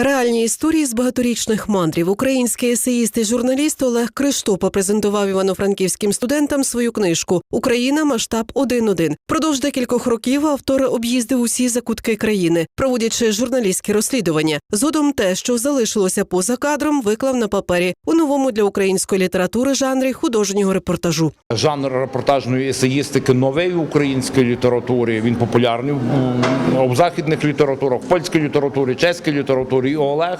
Реальні історії з багаторічних мандрів. Український есеїст і журналіст Олег Криштопа презентував івано-франківським студентам свою книжку Україна масштаб 1.1». Продовж декількох років автор об'їздив усі закутки країни, проводячи журналістські розслідування. Згодом те, що залишилося поза кадром, виклав на папері у новому для української літератури жанрі художнього репортажу. Жанр репортажної есеїстики новий в українській літературі. Він популярний в західних літературах, в польській літературі, чеській літературі. І Олег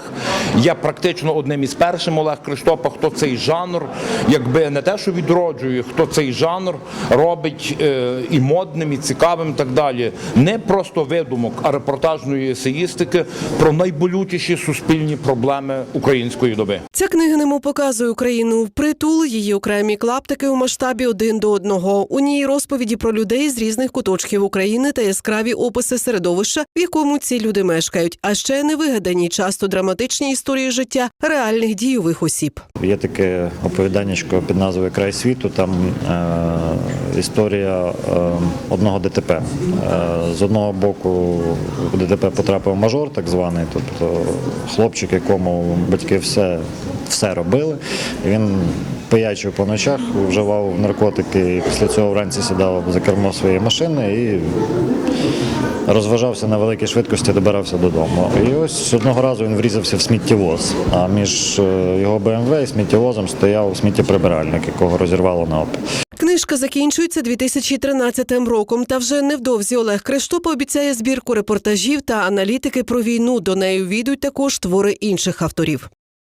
є практично одним із першим Олег Криштопа, хто цей жанр, якби не те, що відроджує, хто цей жанр робить е, і модним, і цікавим, і так далі. Не просто видумок, а репортажної есеїстики про найболючіші суспільні проблеми української доби. Ця книга немов показує Україну в притул, її окремі клаптики у масштабі один до одного. У ній розповіді про людей з різних куточків України та яскраві описи середовища, в якому ці люди мешкають, а ще невигадані, часто драматичні історії життя реальних дійових осіб. Є таке оповіданнячко під назвою Край світу. Там е, історія е, одного ДТП. Е, з одного боку в ДТП потрапив мажор, так званий, тобто хлопчик, якому батьки все, все робили. І він пиячив по ночах, вживав наркотики і після цього вранці сідав за кермо своєї машини і розважався на великій швидкості, добирався додому. І ось одного разу він врізався в сміттєвоз. А між е, його БМВ і сміттєвозом стояв сміттєприбиральник, якого розірвало на опі. Книжка закінчується 2013 роком. Та вже невдовзі Олег Криштопа обіцяє збірку репортажів та аналітики про війну. До неї війдуть також твори інших авторів.